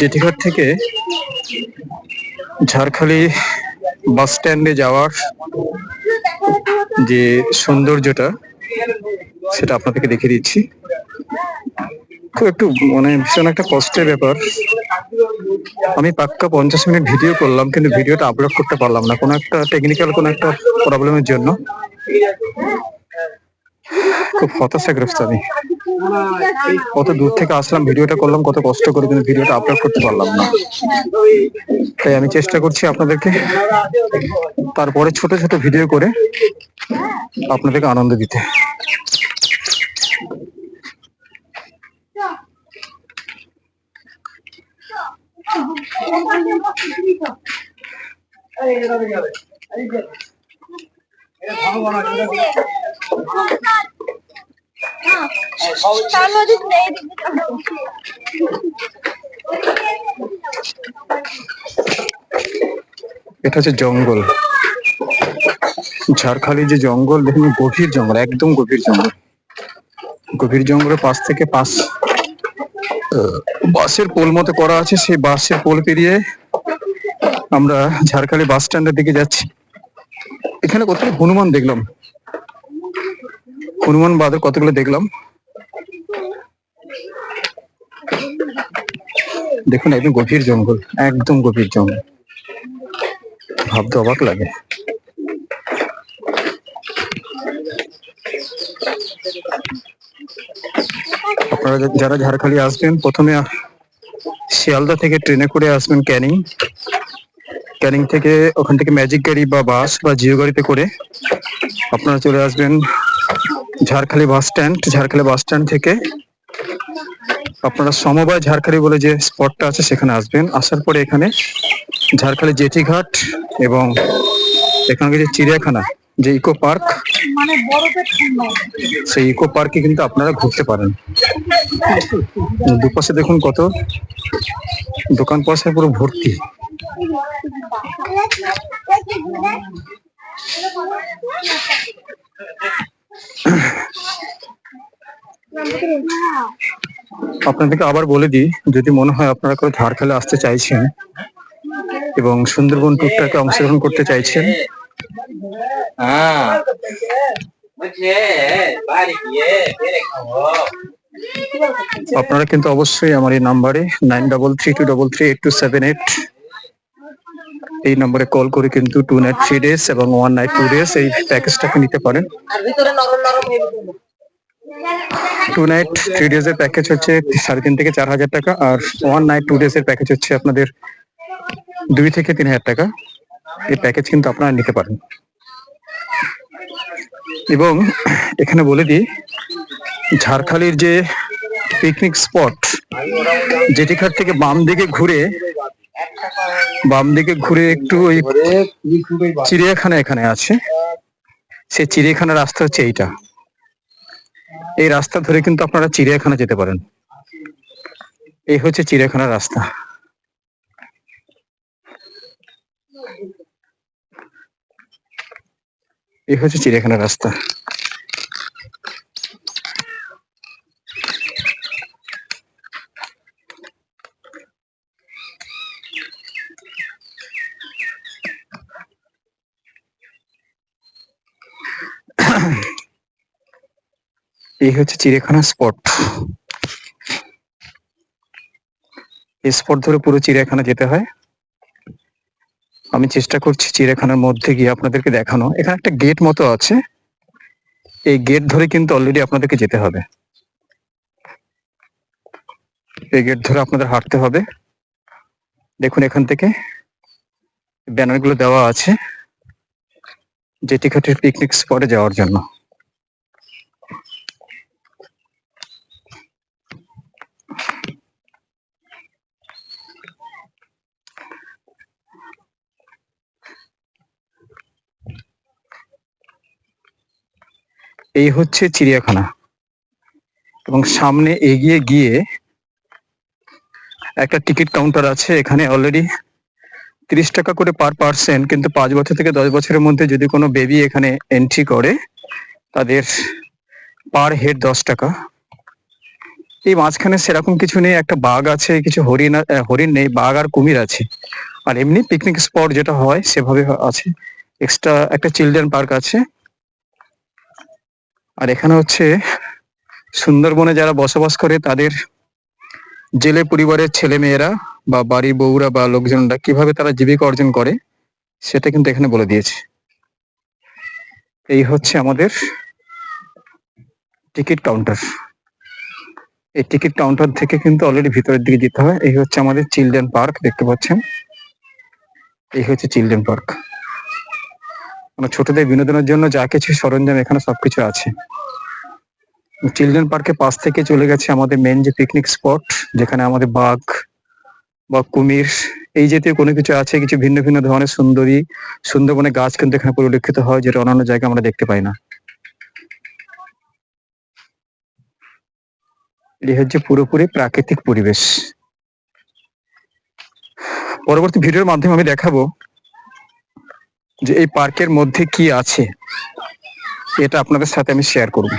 জেঠিঘাট থেকে ঝাড়খালি বাস স্ট্যান্ডে যাওয়ার যে সৌন্দর্যটা, সেটা আপনাদেরকে দেখিয়ে দিচ্ছি। খুব একটু মানে ভীষণ একটা কষ্টের ব্যাপার। আমি পাক্কা পঞ্চাশ মিনিট ভিডিও করলাম, কিন্তু ভিডিওটা আপলোড করতে পারলাম না। কোনো একটা টেকনিক্যাল কোনো একটা প্রবলেমের জন্য। খুব হতাশাগ্রস্ত আমি। কত দূর থেকে আসলাম ভিডিওটা করলাম কত কষ্ট করে কিন্তু ভিডিওটা আপলোড করতে পারলাম না তাই আমি চেষ্টা করছি আপনাদেরকে তারপরে ছোট ছোট ভিডিও করে আপনাদেরকে আনন্দ দিতে এটা হচ্ছে জঙ্গল। ঝাড়খালি যে জঙ্গল, দেখুন গভীর জঙ্গল, একদম গভীর জঙ্গল। গভীর জঙ্গলের পাশ থেকে পাশ বাসের পোল মতো করা আছে, সেই বাসের পোল পেরিয়ে আমরা ঝাড়খালি বাস স্ট্যান্ডের দিকে যাচ্ছি। এখানে কতগুলো হনুমান দেখলাম। হনুমান বাদে কতগুলো দেখলাম। দেখুন, একদম গভীর জঙ্গল, একদম গভীর জঙ্গল। ভাবতে অবাক লাগে। আপনারা যারা ঝাড়খালি আসবেন, প্রথমে শিয়ালদা থেকে ট্রেনে করে আসবেন ক্যানিং। ক্যানিং থেকে ওখান থেকে ম্যাজিক গাড়ি বা বাস বা জিও গাড়িতে করে আপনারা চলে আসবেন Jharkhali bus stand. Jharkhali bus stand থেকে আপনারা সমবায় ঝাড়খালি বলে যে স্পটটা আছে সেখানে আসবেন। আসার পরে এখানে ঝাড়খালি জেটিঘাট এবং এখানে যে চিড়িয়াখানা যে ইকো পার্ক মানে সেই ইকো পার্কে কিন্তু আপনারা ঘুরতে পারেন। দুপাশে দেখুন কত দোকান পয়সায় পুরো ভর্তি। আপনাদেরকে আবার বলে দিই, যদি মনে হয় আপনারা কেউ ঝাড়খালি আসতে চাইছেন এবং সুন্দরবন ট্যুরটাকে অংশগ্রহণ করতে চাইছেন. আপনারা কিন্তু অবশ্যই আমার এই নাম্বারে nine double three two double three eight two seven eight এই নম্বরে কল করে কিন্তু টু নাইট থ্রি ডেজ এবং ওয়ান নাইট টু ডেজ এই প্যাকেজটাকে নিতে পারেন আর ভিতরে নরম নরম টু নাইট থ্রি ডেজ এর প্যাকেজ হচ্ছে সাড়ে তিন থেকে চার হাজার টাকা আর ওয়ান নাইট টু ডেজ এর প্যাকেজ হচ্ছে আপনাদের দুই থেকে তিন হাজার টাকা। এই প্যাকেজ কিন্তু আপনারা নিতে পারেন। এবং এখানে বলে দিই ঝাড়খালির যে পিকনিক স্পট জেটিঘাট থেকে বাম দিকে ঘুরে বাম দিকে ঘুরে একটু ওই চিড়িয়াখানা এখানে আছে। সেই চিড়িয়াখানার রাস্তা হচ্ছে এইটা। এই রাস্তা ধরে কিন্তু আপনারা চিড়িয়াখানা যেতে পারেন। এই হচ্ছে চিড়িয়াখানার রাস্তা। এই হচ্ছে চিড়িয়াখানার রাস্তা। এই হচ্ছে চিড়িয়াখানা স্পট এই স্পট ধরে পুরো চিড়িয়াখানা যেতে হয়। আমি চেষ্টা করছি চিড়িয়াখানার মধ্যে গিয়ে আপনাদেরকে দেখানো। এখানে একটা গেট মতো আছে। এই গেট ধরে কিন্তু অলরেডি আপনাদেরকে যেতে হবে। এই গেট ধরে আপনাদের হাঁটতে হবে। দেখুন এখান থেকে ব্যানারগুলো দেওয়া আছে। জেটিঘাটের পিকনিক স্পটে যাওয়ার জন্য। এই হচ্ছে চিড়িয়াখানা। এবং সামনে এগিয়ে গিয়ে একটা টিকিট কাউন্টার আছে, এখানে অলরেডি তিরিশ টাকা করে পার পার্সন কিন্তু পাঁচ বছর থেকে দশ বছরের মধ্যে যদি কোনো বেবি এখানে এন্ট্রি করে, তাদের পার হেড দশ টাকা। এই মাঝখানে সেরকম কিছু নেই, একটা বাঘ আছে, কিছু হরিণ হরিণ নেই, বাঘ আর কুমির আছে। আর এমনি পিকনিক স্পট যেটা হয়, সেভাবে আছে। এক্সট্রা একটা চিলড্রেন পার্ক আছে। আর এখানে হচ্ছে সুন্দরবনে যারা বসবাস করে, তাদের জেলে পরিবারের ছেলে মেয়েরা বা বাড়ি বউরা বা লোকজনরা কীভাবে তারা জীবিকা অর্জন করে, সেটা কিন্তু এখানে বলে দিয়েছে। এই হচ্ছে আমাদের টিকিট কাউন্টার। এই টিকিট কাউন্টার থেকে কিন্তু অলরেডি ভিতরের দিকে যেতে হয়। এই হচ্ছে আমাদের চিলড্রেন পার্ক, দেখতে পাচ্ছেন? এই হচ্ছে চিলড্রেন পার্ক। মানে ছোটদের বিনোদনের জন্য যা কিছু সরঞ্জাম এখানে সবকিছু আছে। চিলড্রেন পার্কের পাশ থেকে চলে গেছে আমাদের মেন যে পিকনিক স্পট যেখানে আমাদের বাঘ বা কুমির, এই জাতীয় কোনো কিছু আছে, কিছু ভিন্ন ভিন্ন ধরনের সুন্দরী সুন্দরবনে গাছ কিন্তু এখানে পরিলক্ষিত হয়, যেটা অন্যান্য জায়গায় আমরা দেখতে পাই না। এই হচ্ছে পুরোপুরি প্রাকৃতিক পরিবেশ। পরবর্তী ভিডিওর মাধ্যমে আমি দেখাবো যে এই পার্কের মধ্যে কি আছে এটা আপনাদের সাথে আমি শেয়ার করব।